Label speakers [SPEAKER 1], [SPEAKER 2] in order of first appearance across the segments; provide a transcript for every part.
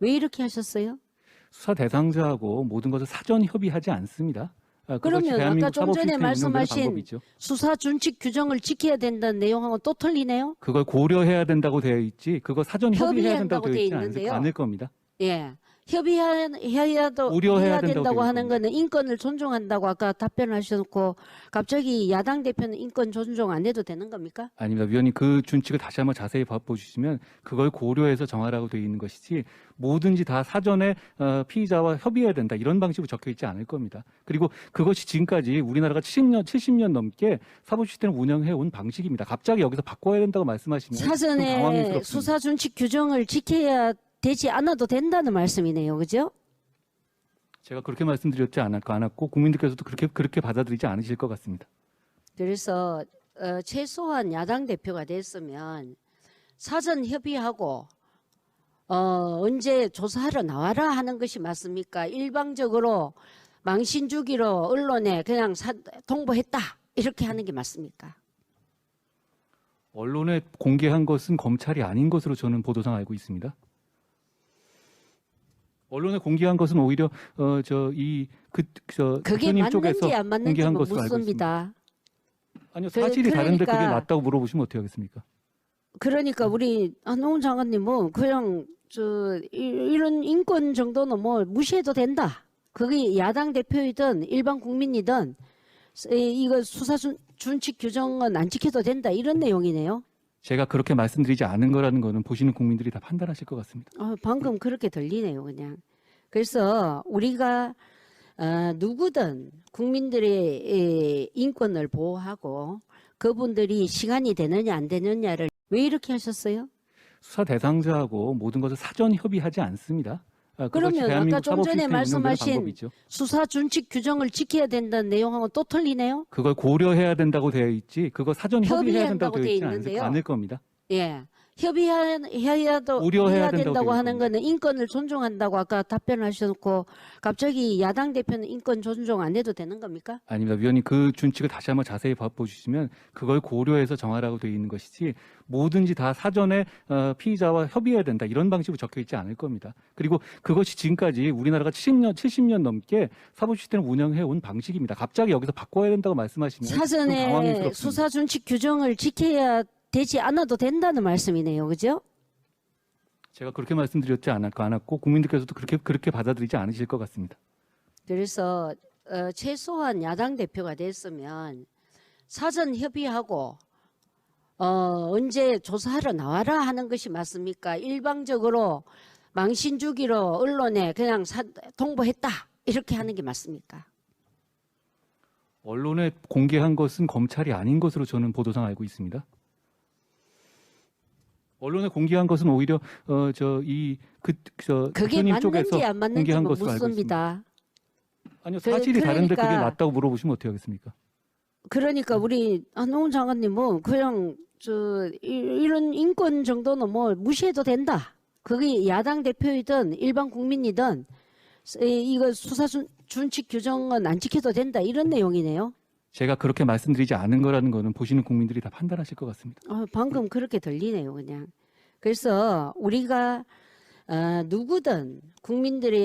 [SPEAKER 1] 왜 이렇게 하셨어요?
[SPEAKER 2] 수사 대상자하고 모든 것을 사전 협의하지 않습니다. 아, 그것이
[SPEAKER 1] 그러면
[SPEAKER 2] 대한민국
[SPEAKER 1] 아까 좀
[SPEAKER 2] 사법
[SPEAKER 1] 전에
[SPEAKER 2] 시스템
[SPEAKER 1] 말씀하신
[SPEAKER 2] 방법이죠.
[SPEAKER 1] 수사 준칙 규정을 지켜야 된다는 내용하고 또 틀리네요.
[SPEAKER 2] 그걸 고려해야 된다고 되어 있지 그거 사전 협의해야
[SPEAKER 1] 협의한다고
[SPEAKER 2] 된다고 되어
[SPEAKER 1] 돼
[SPEAKER 2] 있지 않-
[SPEAKER 1] 있는데요.
[SPEAKER 2] 않을 겁니다.
[SPEAKER 1] 예. 협의해야도
[SPEAKER 2] 우려해야
[SPEAKER 1] 해야
[SPEAKER 2] 된다고
[SPEAKER 1] 하는. 거는 인권을 존중한다고 아까 답변하셔놓고 갑자기 야당 대표는 인권 존중 안 해도 되는 겁니까?
[SPEAKER 2] 아닙니다. 위원님 그 준칙을 다시 한번 자세히 봐- 보시면 그걸 고려해서 정하라고 되어 있는 것이지 뭐든지 다 사전에 어, 피의자와 협의해야 된다 이런 방식으로 적혀 있지 않을 겁니다. 그리고 그것이 지금까지 우리나라가 70년 70년 넘게 사법 시스템을 운영해 온 방식입니다. 갑자기 여기서 바꿔야 된다고 말씀하시면 좀
[SPEAKER 1] 사전에. 수사 준칙 규정을 지켜야 되지 않아도 된다는 말씀이네요. 그죠?
[SPEAKER 2] 제가 그렇게 말씀드렸지 않았고, 국민들께서도 그렇게 그렇게 받아들이지 않으실 것 같습니다.
[SPEAKER 1] 그래서 어, 최소한 야당 대표가 됐으면 사전 협의하고 어, 언제 조사하러 나와라 하는 것이 맞습니까? 일방적으로 망신 주기로 언론에 그냥 사- 통보했다 이렇게 하는 게 맞습니까?
[SPEAKER 2] 언론에 공개한 것은 검찰이 아닌 것으로 저는 보도상 알고 있습니다. 언론에 공개한 것은 오히려 어 저이그저
[SPEAKER 1] 그게 맞는지
[SPEAKER 2] 쪽에서
[SPEAKER 1] 안 맞는지
[SPEAKER 2] 공개한
[SPEAKER 1] 뭐
[SPEAKER 2] 것으로 알고 있습니다.
[SPEAKER 1] 묻습니다.
[SPEAKER 2] 아니요
[SPEAKER 1] 그-
[SPEAKER 2] 사실이 다른데 그게
[SPEAKER 1] 그러니까-
[SPEAKER 2] 맞다고 물어보시면 어떻게 하겠습니까?
[SPEAKER 1] 그러니까 우리 한동훈 장관님 뭐 그냥 저 이- 이런 인권 정도는 뭐 무시해도 된다. 그게 야당 대표이든 일반 국민이든 이- 이거 수사 준, 준칙 규정은 안 지켜도 된다 이런 내용이네요.
[SPEAKER 2] 제가 그렇게 말씀드리지 않은 거라는 거는 보시는 국민들이 다 판단하실 것 같습니다.
[SPEAKER 1] 아, 방금 그렇게 들리네요, 그냥. 그래서 우리가 어, 누구든 국민들의 에, 인권을 보호하고 그분들이 시간이 되느냐 안 되느냐를 왜 이렇게 하셨어요?
[SPEAKER 2] 수사 대상자하고 모든 것을 사전 협의하지 않습니다. 아,
[SPEAKER 1] 그러면 아까 좀 전에 말씀하신. 수사 준칙 규정을 지켜야 된다는 내용하고 또 틀리네요.
[SPEAKER 2] 그걸 고려해야 된다고 되어 있지 그거 사전 협의해야 된다고 되어
[SPEAKER 1] 돼
[SPEAKER 2] 있지. 않을 겁니다.
[SPEAKER 1] 예. 협의해야도
[SPEAKER 2] 우려해야
[SPEAKER 1] 해야
[SPEAKER 2] 된다고
[SPEAKER 1] 하는. 거는 인권을 존중한다고 아까 답변하셔놓고 갑자기 야당 대표는 인권 존중 안 해도 되는 겁니까?
[SPEAKER 2] 아닙니다. 위원님 그 준칙을 다시 한번 자세히 봐- 보시면 그걸 고려해서 정하라고 되어 있는 것이지 뭐든지 다 사전에 어, 피의자와 협의해야 된다 이런 방식으로 적혀 있지 않을 겁니다. 그리고 그것이 지금까지 우리나라가 70년 70년 넘게 사법 시스템을 운영해 온 방식입니다. 갑자기 여기서 바꿔야 된다고 말씀하시면 좀
[SPEAKER 1] 사전에. 수사 준칙 규정을 지켜야 되지 않아도 된다는 말씀이네요. 그죠?
[SPEAKER 2] 제가 그렇게 말씀드렸지 않았고, 국민들께서도 그렇게 그렇게 받아들이지 않으실 것 같습니다.
[SPEAKER 1] 그래서 어, 최소한 야당 대표가 됐으면 사전 협의하고 어, 언제 조사하러 나와라 하는 것이 맞습니까? 일방적으로 망신 주기로 언론에 그냥 사- 통보했다 이렇게 하는 게 맞습니까?
[SPEAKER 2] 언론에 공개한 것은 검찰이 아닌 것으로 저는 보도상 알고 있습니다. 언론에 공개한 것은 오히려 어 저이 그저
[SPEAKER 1] 그게 맞는지 안 맞는지 뭐. 묻습니다.
[SPEAKER 2] 아니요
[SPEAKER 1] 그-
[SPEAKER 2] 사실이 다른데 그게
[SPEAKER 1] 그러니까-
[SPEAKER 2] 맞다고 물어보시면 어떻게 하겠습니까?
[SPEAKER 1] 그러니까 우리 한동훈 장관님 뭐 그냥 저 이- 이런 인권 정도는 뭐 무시해도 된다. 그게 야당 대표이든 일반 국민이든 이- 이거 수사 준, 준칙 규정은 안 지켜도 된다 이런 내용이네요.
[SPEAKER 2] 제가 그렇게 말씀드리지 않은 거라는 거는 보시는 국민들이 다 판단하실 것 같습니다.
[SPEAKER 1] 아, 방금 그렇게 들리네요, 그냥. 그래서 우리가 어, 누구든 국민들의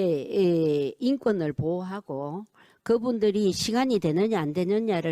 [SPEAKER 1] 에, 인권을 보호하고 그분들이 시간이 되느냐 안 되느냐를